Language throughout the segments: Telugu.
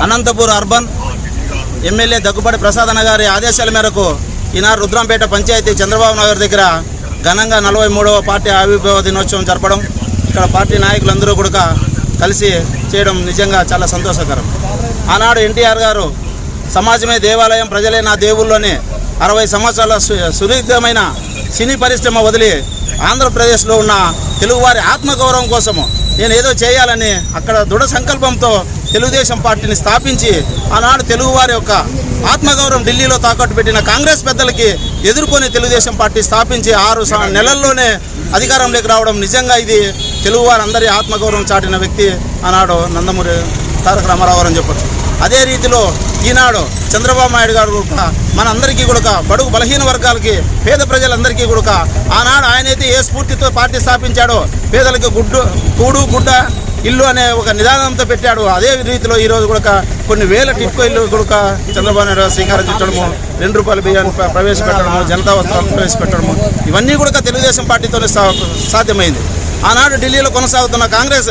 అనంతపూర్. అర్బన్ ఎమ్మెల్యే దగ్గుబాటి ప్రసాదన గారి ఆదేశాల మేరకు ఈనాడు రుద్రంపేట పంచాయతీ చంద్రబాబు నగర్ దగ్గర ఘనంగా నలభై మూడవ పార్టీ ఆవిర్భావ దినోత్సవం జరపడం ఇక్కడ పార్టీ నాయకులందరూ కూడా కలిసి చేయడం నిజంగా చాలా సంతోషకరం. ఆనాడు ఎన్టీఆర్ గారు సమాజమే దేవాలయం ప్రజలే నా దేవుళ్ళని అరవై సంవత్సరాల సు- సుదీర్ఘమైన సినీ పరిశ్రమ వదిలి ఆంధ్రప్రదేశ్లో ఉన్న తెలుగువారి ఆత్మగౌరవం కోసము నేను ఏదో చేయాలని అక్కడ దృఢ సంకల్పంతో తెలుగుదేశం పార్టీని స్థాపించి ఆనాడు తెలుగువారి యొక్క ఆత్మగౌరవం ఢిల్లీలో తాకట్టు పెట్టిన కాంగ్రెస్ పెద్దలకి ఎదుర్కొని తెలుగుదేశం పార్టీ స్థాపించి ఆరు నెలల్లోనే అధికారంలోకి రావడం నిజంగా ఇది తెలుగువారందరి ఆత్మగౌరవం చాటిన వ్యక్తి ఆనాడు నందమూరి తారక రామారావు అని చెప్పచ్చు. అదే రీతిలో ఈనాడు చంద్రబాబు నాయుడు గారు కూడా మనందరికీ కూడా బడుగు బలహీన వర్గాలకి పేద ప్రజలందరికీ కూడా ఆనాడు ఆయనైతే ఏ స్ఫూర్తితో పార్టీ స్థాపించాడో పేదలకు గుడ్డు కూడు గుడ్డ ఇల్లు అనే ఒక నిదానంతో పెట్టాడు. అదే రీతిలో ఈరోజు కూడా కొన్ని వేల టిప్పు ఇల్లు కూడా చంద్రబాబు నాయుడు శ్రీకారం చుట్టడము రెండు రూపాయల బియ్యాన్ని ప్రవేశపెట్టడము జనతా వస్త్రాలు ప్రవేశపెట్టడము ఇవన్నీ కూడా తెలుగుదేశం పార్టీతోనే సా- సాధ్యమైంది. ఆనాడు ఢిల్లీలో కొనసాగుతున్న కాంగ్రెస్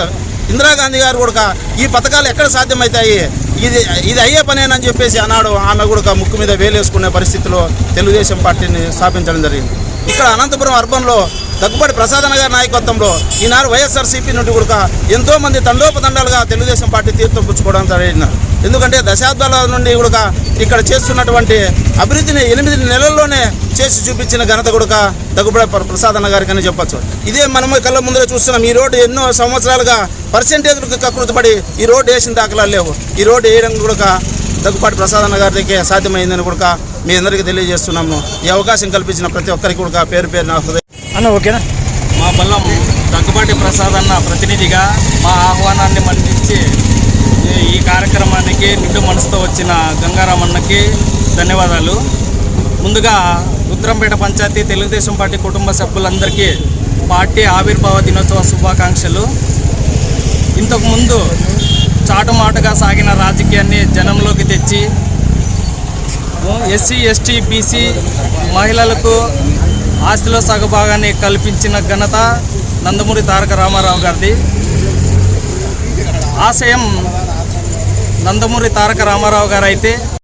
ఇందిరాగాంధీ గారు కూడా ఈ పథకాలు ఎక్కడ సాధ్యమవుతాయి ఇది ఇది అయ్యే పనేనని చెప్పేసి అన్నాడు. ఆమె కూడా ముక్కు మీద వేలేసుకునే పరిస్థితిలో తెలుగుదేశం పార్టీని స్థాపించడం జరిగింది. ఇక్కడ అనంతపురం అర్బన్లో దగ్గుబాటి ప్రసాదన గారి నాయకత్వంలో ఈనాడు వైఎస్ఆర్సీపీ నుండి కూడా ఎంతో మంది తండోపతండాలుగా తెలుగుదేశం పార్టీ తీర్థం పుచ్చుకోవడం జరిగింది. ఎందుకంటే దశాబ్దాల నుండి కూడా ఇక్కడ చేస్తున్నటువంటి అభివృద్ధిని ఎనిమిది నెలల్లోనే చేసి చూపించిన ఘనత కూడా దగ్గుబడి ప్ర- ప్రసాదన్న గారికి అని చెప్పొచ్చు. ఇదే మనము కళ్ళ ముందర చూస్తున్నాం. ఈ రోడ్డు ఎన్నో సంవత్సరాలుగా పర్సెంటేజ్లకు కకృతపడి ఈ రోడ్డు వేసిన దాఖలాలు లేవు. ఈ రోడ్డు వేయడం కూడా దగ్గుపాటి ప్రసాదన్న గారి దగ్గర సాధ్యమైందని కూడా మీ అందరికీ తెలియజేస్తున్నాము. ఈ అవకాశం కల్పించిన ప్రతి ఒక్కరికి కూడా పేరు పేరు నా అన్న ఓకేనా? మా బల్లం దగ్గుబాటి ప్రసాద్ అన్న ప్రతినిధిగా మా ఆహ్వానాన్ని మన్నించి ఈ- కార్యక్రమానికి నిండు మనసుతో వచ్చిన గంగారామన్నకి ధన్యవాదాలు. ముందుగా రుద్రంపేట పంచాయతీ తెలుగుదేశం పార్టీ కుటుంబ సభ్యులందరికీ పార్టీ ఆవిర్భావ దినోత్సవ శుభాకాంక్షలు. ఇంతకుముందు చాటుమాటుగా సాగిన రాజకీయాన్ని జనంలోకి తెచ్చి ఎస్సీ ఎస్టీ బీసీ మహిళలకు ఆస్తిలో సగభాగాన్ని కల్పించిన ఘనత నందమూరి తారక రామారావు గారిది. ఆశయం నందమూరి తారక రామారావు గారు అయితే